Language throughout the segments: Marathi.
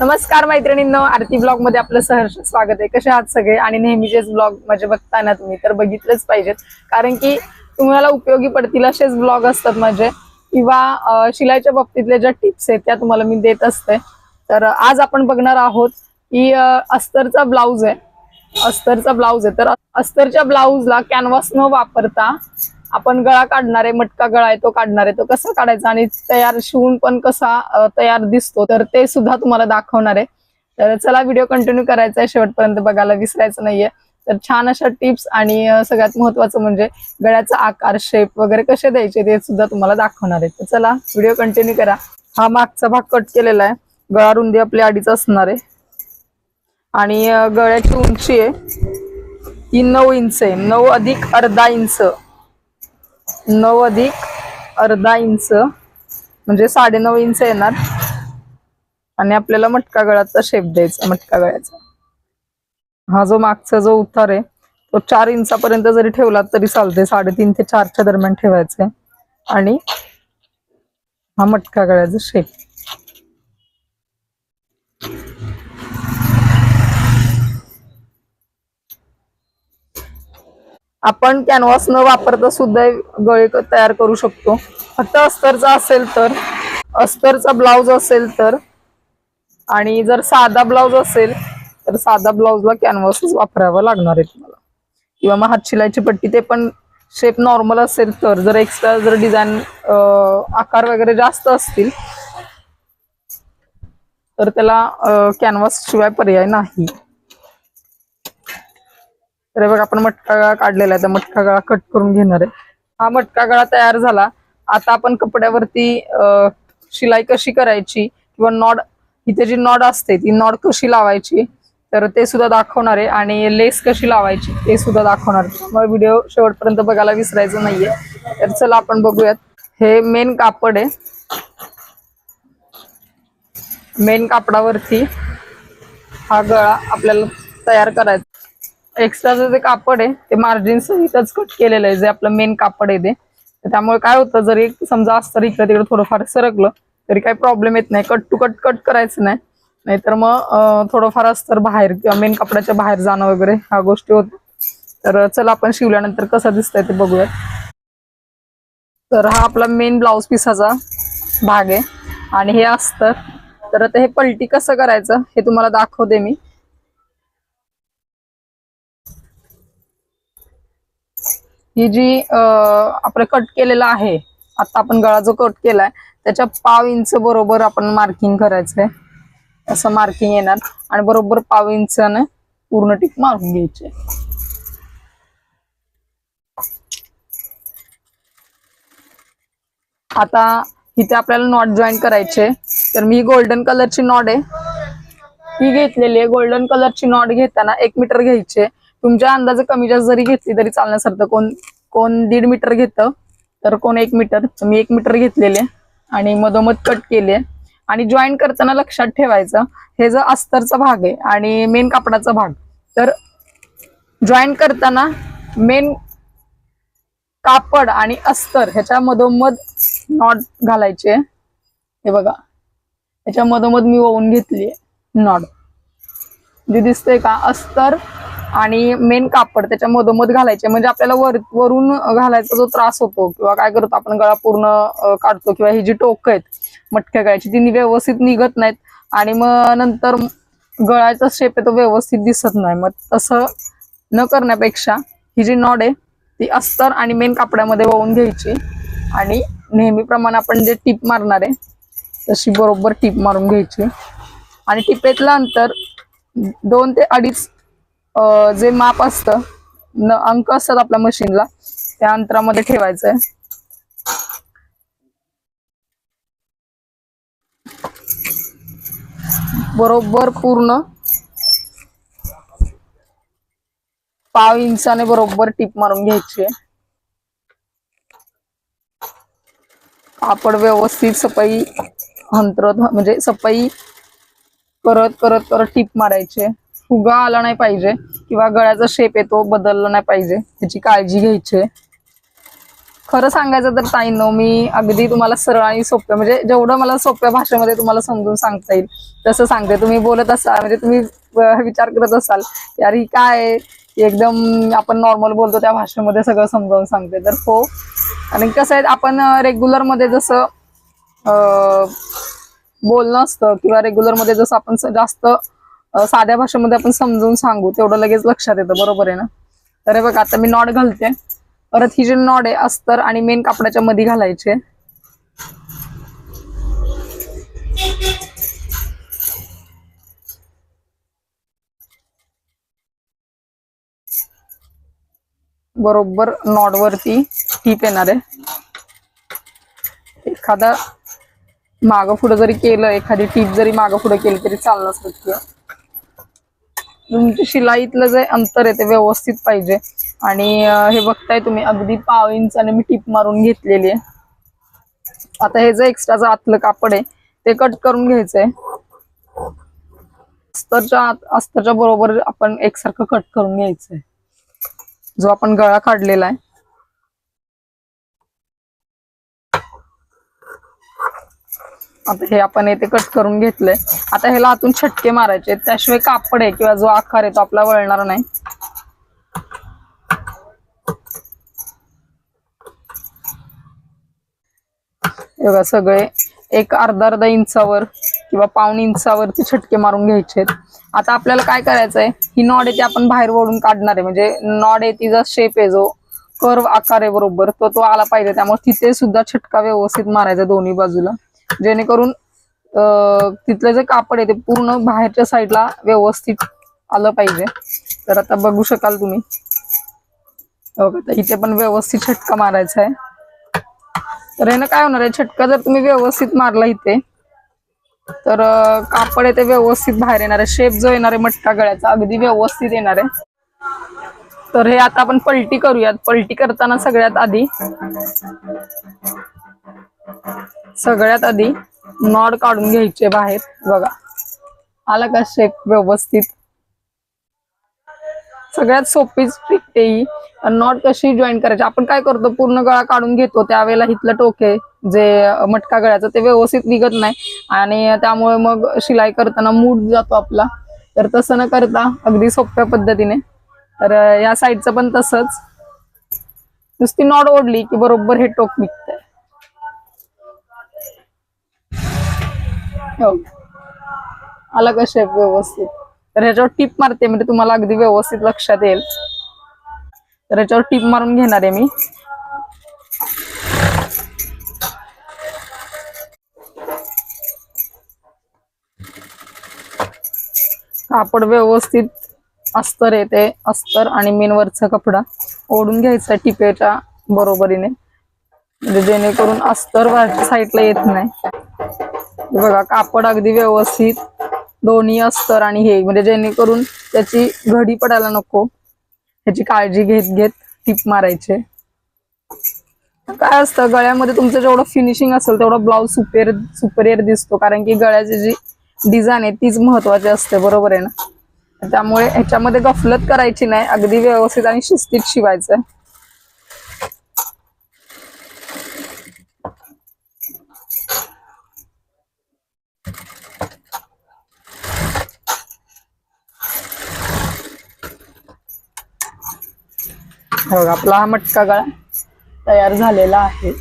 नमस्कार मैत्रिणींनो आरती ब्लॉगमध्ये आपलं सहर्ष स्वागत आहे. कसे आहात सगळे? आणि नेहमीचेच ब्लॉग म्हणजे बघताय ना तुम्ही तर बघितलेच पाहिजेत. कारण की तुम्हाला उपयोगी पडतील असेच ब्लॉग असतात माझे. किंवा शिलाईच्या बाबतीतल्या ज्या टिप्स आहेत त्या तुम्हाला मी देत असते. तर आज आपण बघणार आहोत की अस्तरचा ब्लाऊज आहे. अस्तरचा ब्लाऊज आहे. तर अस्तरच्या ब्लाऊजला कॅनव्हास न वापरता आपण गळा काढणार आहे मटका गळा आहे तो काढणार आहे तो कसा काढायचा आणि तयार शिवून पण कसा तयार दिसतो तर ते सुद्धा तुम्हाला दाखवणार आहे. तर चला व्हिडिओ कंटिन्यू करायचा आहे. शेवटपर्यंत बघायला विसरायचं नाहीये. तर छान अशा टिप्स आणि सगळ्यात महत्वाचं म्हणजे गळ्याचा आकार शेप वगैरे कसे द्यायचे ते सुद्धा तुम्हाला दाखवणार आहे. तर चला व्हिडिओ कंटिन्यू करा. हा मागचा भाग कट केलेला आहे. गळा रुंदी आपली अडीच असणार आहे. आणि गळ्याची उंची आहे. ही नऊ इंच आहे. नऊ अधिक अर्धा इंच नऊ अधिक अर्धा इंच म्हणजे साडेनऊ इंच येणार. आणि आपल्याला मटका गळ्याचा शेप द्यायचा मटका गळ्याचा. हा जो मागचा जो उतार आहे तो चार इंचापर्यंत जरी ठेवला तरी चालते साडेतीन ते चारच्या दरम्यान ठेवायचे आणि हा मटका गळ्याचा शेप आपण कॅनव्हास न वापरता सुद्धा गळे तयार करू शकतो. फक्त अस्तरचा असेल तर अस्तरचा ब्लाउज असेल तर आणि जर साधा ब्लाउज असेल तर साधा ब्लाउजला कॅनव्हासच वापरावं लागणार आहे तुम्हाला. किंवा मग हात शिलायची पट्टी ते पण शेप नॉर्मल असेल तर जर एक्स्ट्रा जर डिझाईन आकार वगैरे जास्त असतील तर त्याला कॅनव्हास शिवाय पर्याय नाही. तर बघा आपण मटका गळा काढलेला आहे. तर मटका गळा कट करून घेणार आहे. हा मटका गळा तयार झाला. आता आपण कपड्यावरती शिलाई कशी करायची किंवा नॉड इथे जी नॉड असते ती नॉड कशी लावायची तर ते सुद्धा दाखवणार आहे. आणि लेस कशी लावायची ते सुद्धा दाखवणार आहे. त्यामुळे व्हिडिओ शेवटपर्यंत बघायला विसरायचं नाहीये. तर चला आपण बघूयात. हे मेन कापड आहे. मेन कापडावरती हा गळा आपल्याला तयार करायचा. एक्स्ट्राचं जे कापड आहे ते मार्जिन सहितच कट केलेलं आहे जे आपलं मेन कापड आहे ते. त्यामुळे काय होतं जरी समजा अस्तर इकडे तिकडे थोडंफार सरकलं तरी काही प्रॉब्लेम येत नाही. कट टू कट कट करायचं नाही. नाहीतर मग थोडंफार अस्तर बाहेर किंवा मेन कपड्याच्या बाहेर जाणं वगैरे ह्या गोष्टी होत्या तर चला आपण शिवल्यानंतर कसं दिसतंय ते बघूयात. तर हा आपला मेन ब्लाऊज पिसाचा भाग आहे. आणि हे अस्तर. तर आता हे पलटी कसं करायचं हे तुम्हाला दाखवते मी. ही जी आपलं कट केलेलं आहे आता आपण गळा जो कट केलाय त्याच्या पाव इंच बरोबर आपण मार्किंग करायचंय. असं मार्किंग येणार. आणि बरोबर पाव इंचाने पूर्ण टीप मारून घ्यायचे. आता इथे आपल्याला नॉट जॉईन करायचे. तर मी गोल्डन कलरची नॉट आहे. ही घेतलेली आहे. गोल्डन कलरची नॉट घेताना एक मीटर घ्यायचे. तुमच्या अंदाजे कमी जास्त जरी घेतली तरी चालण्यासारखं कोण कोण दीड मीटर घेतं तर कोण एक मीटर. मी एक मीटर घेतलेले आणि मधोमध कट केले. आणि जॉईन करताना लक्षात ठेवायचं हे जो अस्तरचा भाग आहे आणि मेन कापडाचा भाग तर जॉईन करताना मेन कापड आणि अस्तर ह्याच्या मधोमध नॉट घालायचे. हे बघा ह्याच्या मधोमध मी ओवून घेतली नॉट जे म्हणजे दिसतंय का? अस्तर आणि मेन कापड त्याच्या मधोमध घालायचे. म्हणजे आपल्याला वर वरून घालायचा जो त्रास होतो किंवा काय करतो आपण गळा पूर्ण काढतो किंवा ही जी टोक आहेत मटक्या गळ्याची ती व्यवस्थित निघत नाहीत. आणि मग नंतर गळ्याचा शेप आहे तो व्यवस्थित दिसत नाही. मग तसं न करण्यापेक्षा ही जी नॉड आहे ती अस्तर आणि मेन कापडामध्ये वाहून घ्यायची. आणि नेहमीप्रमाणे आपण जे टीप मारणार आहे तशी बरोबर टीप मारून घ्यायची. आणि टिपेतलं अंतर दोन ते अडीच जे माप असतं न अंक असतात आपल्या मशीनला त्या अंतरामध्ये ठेवायचं आहे बरोबर पूर्ण. पाव इंचाने बरोबर टीप मारून घ्यायची आहे. कापड व्यवस्थित सफाई अंतरत म्हणजे सफाई करत करत करत टीप मारायचे फुगा आला नाही पाहिजे किंवा गळ्याचा शेप येतो बदलला नाही पाहिजे. त्याची काळजी घ्यायची आहे. खरं सांगायचं तर ताईनो मी अगदी तुम्हाला सरळ आणि सोप्या म्हणजे जेवढं मला सोप्या भाषेमध्ये तुम्हाला समजून सांगता येईल तसं सांगते. तुम्ही बोलत असाल म्हणजे तुम्ही विचार करत असाल यार ही काय एकदम आपण नॉर्मल बोलतो त्या भाषेमध्ये सगळं समजावून सांगते. तर हो आणि कसं आहे आपण रेग्युलरमध्ये जसं बोलणं असतं किंवा रेग्युलरमध्ये जसं आपण जास्त साध्या भाषेमध्ये आपण समजून सांगू तेवढं लगेच लक्षात येतं. बरोबर आहे ना? तर हे बघा आता मी नॉड घालते. परत ही जी नॉड आहे अस्तर आणि मेन कापडाच्या मध्ये घालायचे. बरोबर नॉड वरती टीप येणार आहे. एखादा मागं पुढं जरी केलं एखादी टीप जरी मागं पुढं केली तरी चालणार शक्य तुमची शिलाईतलं जे अंतर आहे ते व्यवस्थित पाहिजे. आणि हे बघताय तुम्ही अगदी पाव इंचाने मी टीप मारून घेतलेली आहे. आता हे जे एक्स्ट्राचं आतलं कापड आहे ते कट करून घ्यायचंय. अस्तरच्या अस्तरच्या बरोबर आपण एकसारखं कट करून घ्यायचंय. जो आपण गळा काढलेला आहे. आता हे आपण येथे कट करून घेतलंय. आता ह्याला आतून छटके मारायचे त्याशिवाय कापड आहे किंवा जो आकार आहे तो आपला वळणार नाही. बघा सगळे एक अर्धा अर्धा इंचावर किंवा पाऊण इंचावरती छटके मारून घ्यायचे आता आपल्याला काय करायचंय? ही नॉड आहे ती आपण बाहेर ओढून काढणार आहे. म्हणजे नॉड आहे तिचा शेप आहे जो. कर्व आकार आहे बरोबर. तो तो आला पाहिजे. त्यामुळे तिथे सुद्धा छटका व्यवस्थित मारायचा दोन्ही बाजूला. जेणेकरून तिथलं जे कापड आहे ते पूर्ण बाहेरच्या साईडला व्यवस्थित आलं पाहिजे. तर आता बघू शकाल तुम्ही. हो, इथे पण व्यवस्थित छटका मारायचा आहे. तर यानं काय होणार आहे? छटका जर तुम्ही व्यवस्थित मारला इथे तर कापड आहे ते व्यवस्थित बाहेर येणार आहे. शेप जो येणार आहे मटका गळ्याचा अगदी व्यवस्थित येणार आहे. तर हे आता आपण पलटी करूयात. पलटी करताना सगळ्यात आधी सगळ्यात आधी नॉड काढून घ्यायचे बाहेर बघा. आला का शेप व्यवस्थित? सगळ्यात सोपीच ट्रिक ही. नॉट कशी जॉईन करायची? आपण काय करतो? पूर्ण गळा काढून घेतो. त्यावेळेला हिथलं टोके जे मटका गळ्याचं ते व्यवस्थित निघत नाही. आणि त्यामुळे मग शिलाई करताना मूड जातो आपला. तर तसं न करता अगदी सोप्या पद्धतीने. तर या साईडचं पण तसंच. नुसती नॉड ओढली की बरोबर हे टोक निघतंय. आला का शेप व्यवस्थित. तर ह्याच्यावर टीप मारते म्हणजे तुम्हाला अगदी व्यवस्थित लक्षात येईल. तर ह्याच्यावर टीप मारून घेणार आहे मी. कापड व्यवस्थित अस्तर येते. अस्तर आणि मेन वरचा कपडा. ओढून घ्यायचा टिपेच्या बरोबरीने. म्हणजे जेणेकरून अस्तर साईडला येत नाही. बघा कापड अगदी व्यवस्थित दोन्ही अस्तर आणि हे म्हणजे जेणेकरून त्याची घडी पडायला नको. ह्याची काळजी घेत घेत टीप मारायचे. काय असतं गळ्यामध्ये तुमचं जेवढं फिनिशिंग असेल तेवढं ब्लाऊज सुपेर सुपेरियर दिसतो. कारण की गळ्याची जी डिझाईन आहे तीच महत्वाची असते बरोबर आहे ना? त्यामुळे ह्याच्यामध्ये गफलत करायची नाही अगदी व्यवस्थित आणि शिस्तीत शिवायचं. बघा आपला हा मटका गळा तयार झालेला आहे.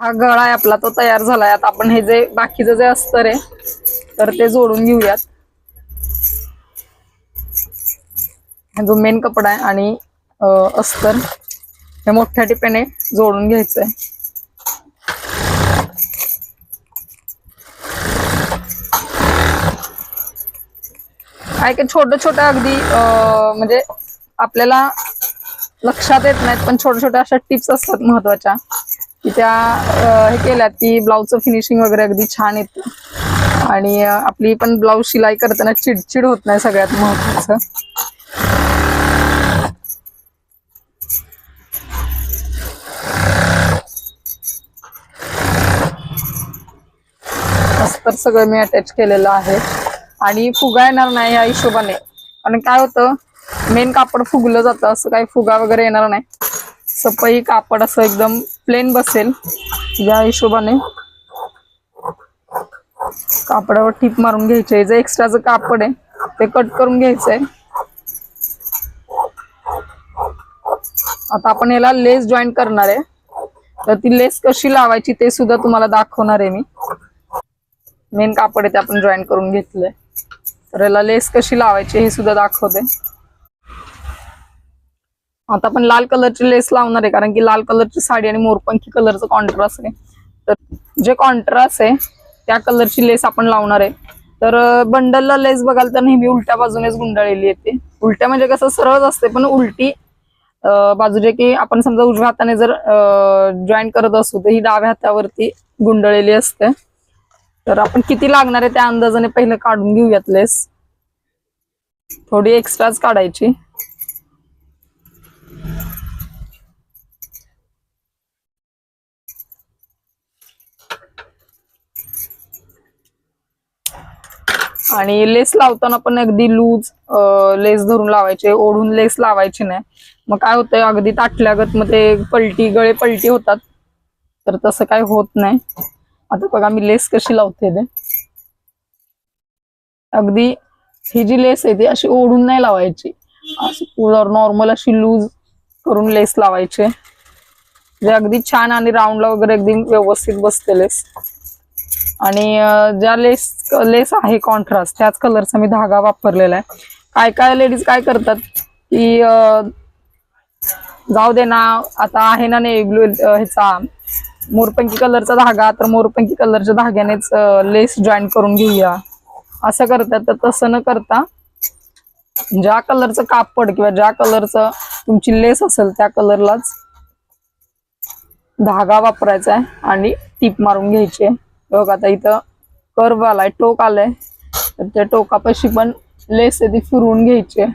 हा गळा आहे आपला तो तयार झालाय. आता आपण हे जे बाकीचं जे अस्तर आहे तर ते जोडून घेऊयात. जो मेन कपडा आहे आणि अस्तर हे मोठ्या टिपेने जोडून घ्यायचंय. काय काय छोटं छोटं अगदी म्हणजे आपल्याला लक्षात येत नाहीत पण छोट्या छोट्या अशा टिप्स असतात महत्त्वाच्या की त्या हे केल्यात की ब्लाऊजचं फिनिशिंग वगैरे अगदी छान येतं. आणि आपली पण ब्लाऊज शिलाई करताना चिडचिड होत नाही सगळ्यात महत्वाचं अस्तर सगळं मी अटॅच केलेलं आहे. आणि फुगा येणार नाही या हिशोबाने. आणि काय होतं मेन कापड फुगलं जातं असं काही फुगा वगैरे येणार नाही. सपई कापड असं एकदम प्लेन बसेल या हिशोबाने. कापडावर टीप मारून घ्यायचे जे एक्स्ट्राचं कापड आहे ते कट करून घ्यायचंय. आता आपण याला लेस जॉईन करणार आहे. तर ती लेस कशी लावायची ते सुद्धा तुम्हाला दाखवणार आहे मी. मेन कापड आहे ते आपण जॉईन करून घेतलंय. तर याला लेस कशी लावायची हे सुद्धा दाखवते. आता आपण लाल कलरची लेस लावणार आहे कारण की लाल कलरची साडी आणि मोरपंखी कलरचं कॉन्ट्रास्ट आहे. तर जे कॉन्ट्रास्ट आहे त्या कलरची लेस आपण लावणार आहे. तर बंडलला लेस बघाल तर नेहमी उलट्या बाजूनेच गुंडाळलेली येते. उलट्या म्हणजे कसं सरळ असते पण उलटी बाजू जे की आपण समजा उजव्या हाताने जर जॉईन करत असू तर ही डाव्या हातावरती गुंडळलेली असते. तर आपण किती लागणार आहे त्या अंदाजाने पहिलं काढून घेऊयात लेस थोडी एक्स्ट्राच काढायची. आणि लेस लावताना पण अगदी लूज लेस धरून लावायचे. ओढून लेस लावायची नाही. मग काय होतंय अगदी ताटल्यागत मग ते पलटी गळे पलटी होतात. तर तसं काय होत नाही. आता बघा मी लेस कशी लावते ते. अगदी ही जी लेस आहे ती अशी ओढून नाही लावायची. अशी नॉर्मल अशी लूज करून लेस लावायची. जे अगदी छान आणि राऊंडला वगैरे अगदी व्यवस्थित बसते लेस. आणि ज्या लेस लेस आहे कॉन्ट्रास्ट त्याच कलरचा मी धागा वापरलेला आहे. काय काय लेडीज काय करतात की जाऊ दे ना आता आहे ना ने ह्याचा. मोरपंकी कलरचा धागा तर मोरपंकी कलरच्या धाग्यानेच लेस जॉईन करून घेऊया. असं करतात तर तसं न करता ज्या कलरचं कापड किंवा ज्या कलरचं तुमची लेस असेल त्या कलरलाच धागा वापरायचा आहे आणि टीप मारून घ्यायची आहे. बघ आता इथं कर्व आलाय टोक आलाय. तर त्या टोकापाशी पण लेस आहे ती फिरवून घ्यायची आहे.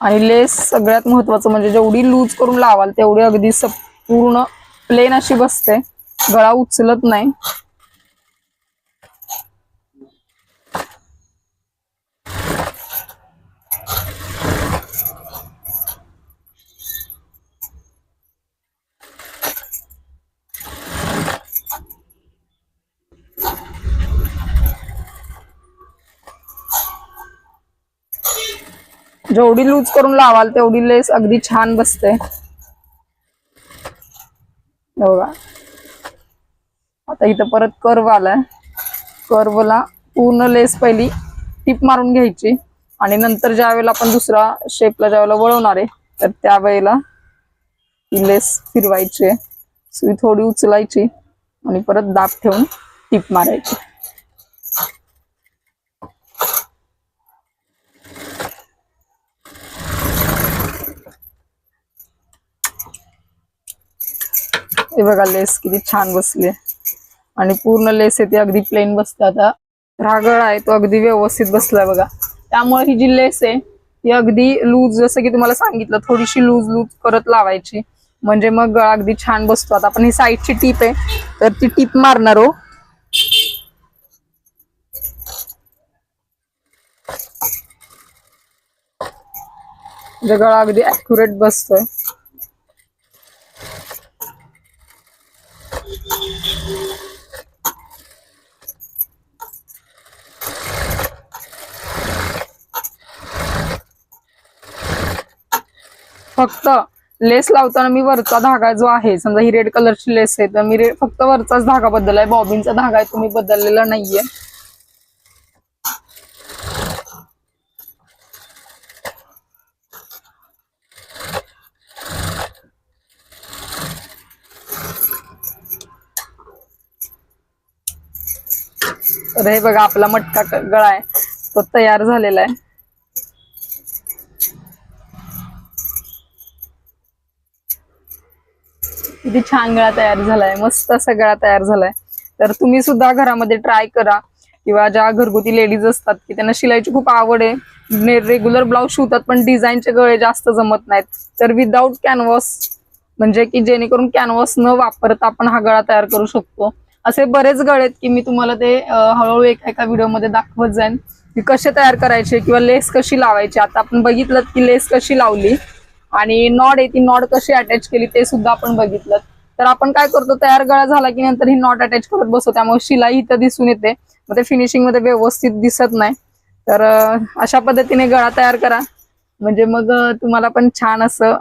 आणि लेस सगळ्यात महत्वाचं म्हणजे जेवढी लूज करून लावाल तेवढी अगदी पूर्ण प्लेन अशी बसते. गळा उचलत नाही. जेवढी लूज करून लावाल तेवढी लेस अगदी छान बसते. बघा. आता इथं परत कर्व आलाय. कर्वला पूर्ण लेस पहिली टीप मारून घ्यायची. आणि नंतर ज्या वेळेला आपण दुसरा शेपला ज्या वेळेला वळवणार आहे तर त्यावेळेला ही लेस फिरवायची आहे. सुई थोडी उचलायची आणि परत दाब ठेवून टीप मारायची. हे बघा लेस किती छान बसली आणि पूर्ण लेस आहे ती अगदी प्लेन बसते आता. रागळ आहे तो अगदी व्यवस्थित बसलाय बघा. त्यामुळे ही जी लेस आहे ती अगदी लूज जसं की तुम्हाला सांगितलं थोडीशी लूज लूज करत लावायची. म्हणजे मग गळा अगदी छान बसतो. आता आपण ही साईडची टीप आहे तर ती टीप मारणार हो. म्हणजे गळा अगदी अॅक्युरेट बसतोय. फक्त लेस लावताना मी वरचा धागा जो आहे समजा ही रेड कलरची लेस आहे तर मी फक्त वरचाच धागा बदललाय. बॉबिनचा धागा आहे तुम्ही बदललेला नाहीये. तर हे बघा आपला मटका गळा आहे. तो तयार झालेला आहे. किती छान गळा तयार झालाय मस्त असा गळा तयार झालाय. तर तुम्ही सुद्धा घरामध्ये ट्राय करा. किंवा ज्या घरगुती लेडीज असतात की त्यांना शिलाईची खूप आवड आहे. रेग्युलर ब्लाऊज शिवतात पण डिझाईनचे गळे जास्त जमत नाहीत. तर विदाऊट कॅनव्हास म्हणजे की जेणेकरून कॅनव्हास न वापरता आपण हा गळा तयार करू शकतो. असे बरेच गळे आहेत की मी तुम्हाला ते हळूहळू एका एका व्हिडिओमध्ये दाखवत जाईन. की कसे तयार करायचे किंवा लेस कशी लावायची. आता आपण बघितलं की लेस कशी लावली. आणि नॉड आहे ती नॉड कशी अटॅच केली ते सुद्धा आपण बघितलं. तर आपण काय करतो तयार गळा झाला की नंतर ही नॉट अटॅच करत बसतो. त्यामुळे शिलाई इथं दिसून येते. मग ते फिनिशिंगमध्ये व्यवस्थित दिसत नाही. तर अशा पद्धतीने गळा तयार करा. म्हणजे मग तुम्हाला पण छान असं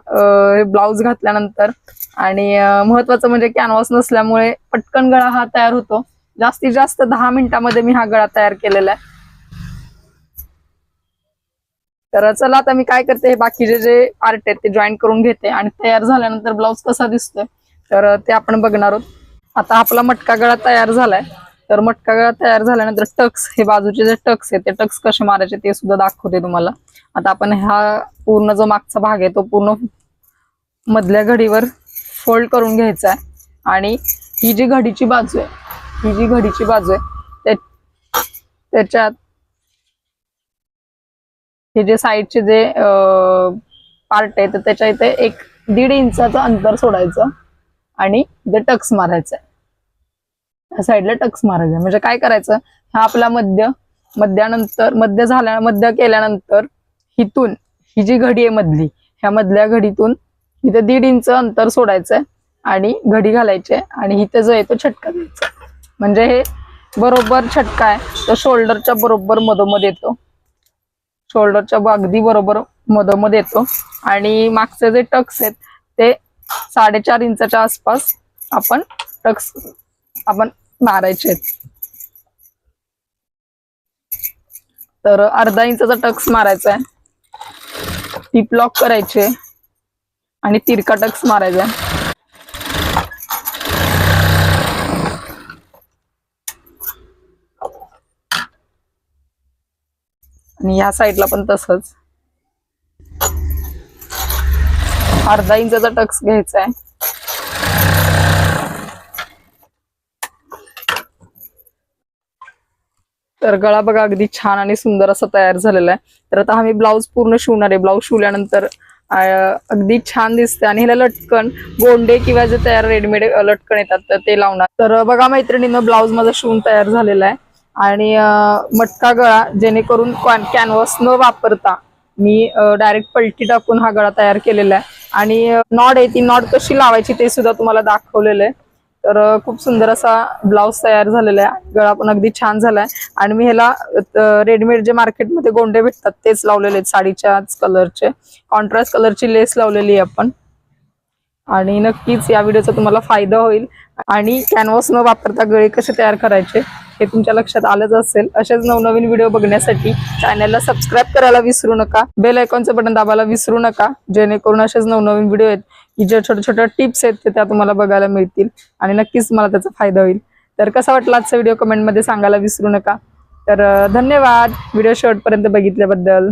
ब्लाऊज घातल्यानंतर. आणि महत्वाचं म्हणजे कॅनव्हास नसल्यामुळे पटकन गळा हा तयार होतो. जास्तीत जास्त दहा मिनिटामध्ये मी हा गळा तयार केलेला आहे. तर चला आता मी काय करते हे बाकीचे जे आर्ट आहेत ते जॉईन करून घेते आणि तयार झाल्यानंतर ब्लाऊज कसा दिसतोय तर ते आपण बघणार आहोत. आता आपला मटका गळा तयार झालाय. तर मटका गळा तयार झाल्यानंतर टक्स हे बाजूचे जे टक्स आहेत ते टक्स कसे मारायचे ते सुद्धा दाखवते तुम्हाला. आता आपण हा पूर्ण जो मागचा भाग आहे तो पूर्ण मधल्या घडीवर फोल्ड करून घ्यायचा आहे. आणि ही जी घडीची बाजू आहे ही जी घडीची बाजू आहे त्याच्यात हे जे साईडचे जे पार्ट आहे तर त्याच्या इथे एक दीड इंचाचं अंतर सोडायचं आणि ते टक्स मारायचं साईडला टक्स मारायचं म्हणजे काय करायचं? हा आपला मध्य मध्यानंतर मध्य झाल्या मध्य केल्यानंतर हिथून ही जी घडी आहे मधली ह्या मधल्या घडीतून इथे दीड इंच अंतर सोडायचंय आणि घडी घालायचे आणि इथे जो आहे तो छटका द्यायचा. म्हणजे हे बरोबर छटका आहे तो शोल्डरच्या बरोबर मधोमध येतो. शोल्डरच्या अगदी बरोबर मधोमध येतो. आणि मागचे जे टक्स आहेत ते साडेचार इंचाच्या आसपास आपण टक्स आपण मारायचे आहेत. तर अर्धा इंचाचा टक्स मारायचा आहे. टिप लॉक करायचे आणि तिरका टक्स मारायचा आहे. आणि ह्या साईडला पण तसंच. अर्धा इंचाचा टक्स घ्यायचा आहे. तर गळा बघा अगदी छान आणि सुंदर असा तयार झालेला आहे. तर आता आम्ही ब्लाऊज पूर्ण शिवणार आहे. ब्लाऊज शिवल्यानंतर अगदी छान दिसते आणि ह्याला लटकन गोंडे किंवा जे तयार रेडीमेड लटकन येतात तर ते लावणार. तर बघा मैत्रिणीनं ब्लाऊज माझा शिवून तयार झालेला आहे. आणि मटका गळा जेणेकरून कॅनव्हास न वापरता मी डायरेक्ट पलटी टाकून हा गळा तयार केलेला आहे. आणि नॉड आहे ती नॉड कशी लावायची ते सुद्धा तुम्हाला दाखवलेलं आहे. तर खूप सुंदर असा ब्लाऊज तयार झालेला आहे. गळा पण अगदी छान झालाय आणि मी ह्याला रेडीमेड जे मार्केटमध्ये गोंडे भेटतात तेच लावलेले आहेत साडीच्याच कलरचे. कॉन्ट्रास्ट कलरची लेस लावलेली आहे आपण. आणि नक्कीच या व्हिडिओचा तुम्हाला फायदा होईल. आणि कॅनव्हास न वापरता गळे कसे तयार करायचे हे तुमच्या लक्षात आलंच असेल. असेच नवनवीन व्हिडिओ बघण्यासाठी चॅनलला सबस्क्राईब करायला विसरू नका. बेल आयकॉनचं बटन दाबायला विसरू नका. जेणेकरून असेच नवनवीन व्हिडिओ आहेत की ज्या छोट्या छोट्या टिप्स आहेत ते त्या तुम्हाला बघायला मिळतील. आणि नक्कीच तुम्हाला त्याचा फायदा होईल. तर कसा वाटला आजचा व्हिडिओ कमेंटमध्ये सांगायला विसरू नका. तर धन्यवाद. व्हिडिओ शेवटपर्यंत बघितल्याबद्दल.